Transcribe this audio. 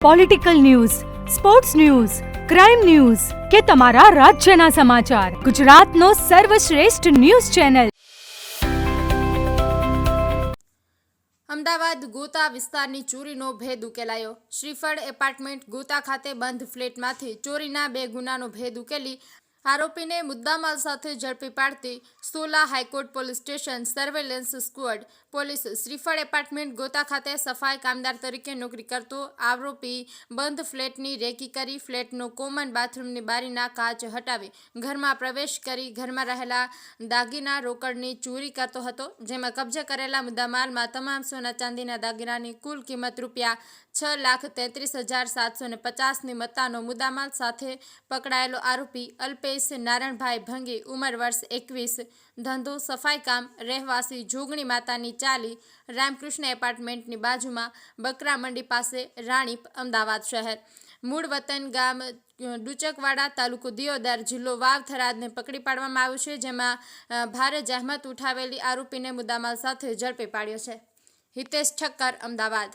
Political news sports news crime news કે તમારા રાજ્યના સમાચાર ગુજરાતનો સર્વશ્રેષ્ઠ ન્યૂઝ ચેનલ અમદાવાદ ગોતા વિસ્તારની ચોરીનો ભેદ ઉકેલાયો. શ્રીફળ એપાર્ટમેન્ટ ગોતા ખાતે બંધ ફ્લેટમાંથી ચોરીના બે ગુનાનો ભેદ ઉકેલી આરોપીને મુદ્દામાલ સાથે ઝડપી પાડતી Sola high court police station surveillance squad police Shreefal apartment Gota ખાતે સફાઈ કામદાર તરીકે નોકરી કરતો આરોપી બંધ ફ્લેટની રેકી કરી ફ્લેટનો કોમન બાથરૂમની બારીના કાચ હટાવી ઘરમાં પ્રવેશ કરી ઘરમાં રહેલા દાગીના રોકડની ચોરી કરતો હતો, જેમાં કબજે કરેલા મુદ્દામાલમાં તમામ સોના ચાંદીના દાગીનાની કુલ કિંમત રૂપિયા છ લાખ તેત્રીસ હજાર સાતસો ને પચાસની મત્તાનો મુદ્દામાલ સાથે પકડાયેલો આરોપી અલ્પેશ નારણભાઈ ભંગી ઉંમર વર્ષ એકવીસ, ધંધો, સફાઈ કામ, રહેવાસી, જોગણી માતાની ચાલી, રામકૃષ્ણ એપાર્ટમેન્ટની બાજુમાં બકરા મંડી પાસે રાણીપ અમદાવાદ શહેર. મૂળ વતન ગામ ડુચકવાડા તાલુકો દિયોદર જિલ્લો વાવ થરાદને પકડી પાડવામાં આવ્યું છે, જેમાં ભારે જહેમત ઉઠાવેલી આરોપીને મુદ્દામાલ સાથે ઝડપી પાડ્યો છે. હિતેશ ઠક્કર, અમદાવાદ.